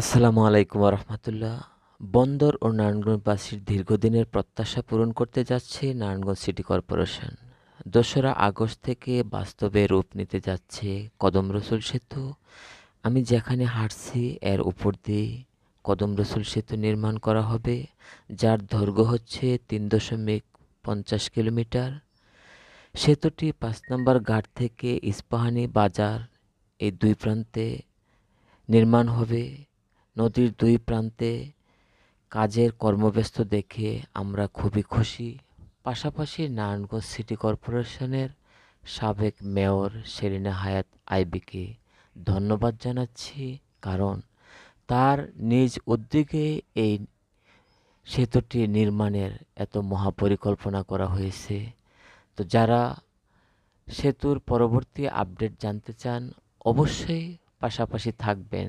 আসসালামু আলাইকুম রহমতুল্লাহ বন্দর ও নারায়ণগঞ্জবাসীর দীর্ঘদিনের প্রত্যাশা পূরণ করতে যাচ্ছে নারায়ণগঞ্জ সিটি কর্পোরেশন। দোসরা আগস্ট থেকে বাস্তবে রূপ নিতে যাচ্ছে কদম রসুল সেতু। আমি যেখানে হাঁটছি, এর উপর দিয়ে কদম রসুল সেতু নির্মাণ করা হবে, যার দৈর্ঘ্য হচ্ছে তিন দশমিক পঞ্চাশ কিলোমিটার। সেতুটি পাঁচ নম্বর ঘাট থেকে ইস্পাহানি বাজার এই দুই প্রান্তে নির্মাণ হবে। নদীর দুই প্রান্তে কাজের কর্মব্যস্ত দেখে আমরা খুবই খুশি। পাশাপাশি নারায়ণগঞ্জ সিটি কর্পোরেশনের সাবেক মেয়র সেলিনা হায়াত আইবিকে ধন্যবাদ জানাচ্ছি, কারণ তার নিজ উদ্যোগে এই সেতুটি নির্মাণের এত মহাপরিকল্পনা করা হয়েছে। তো যারা সেতুর পরবর্তী আপডেট জানতে চান, অবশ্যই পাশাপাশি থাকবেন।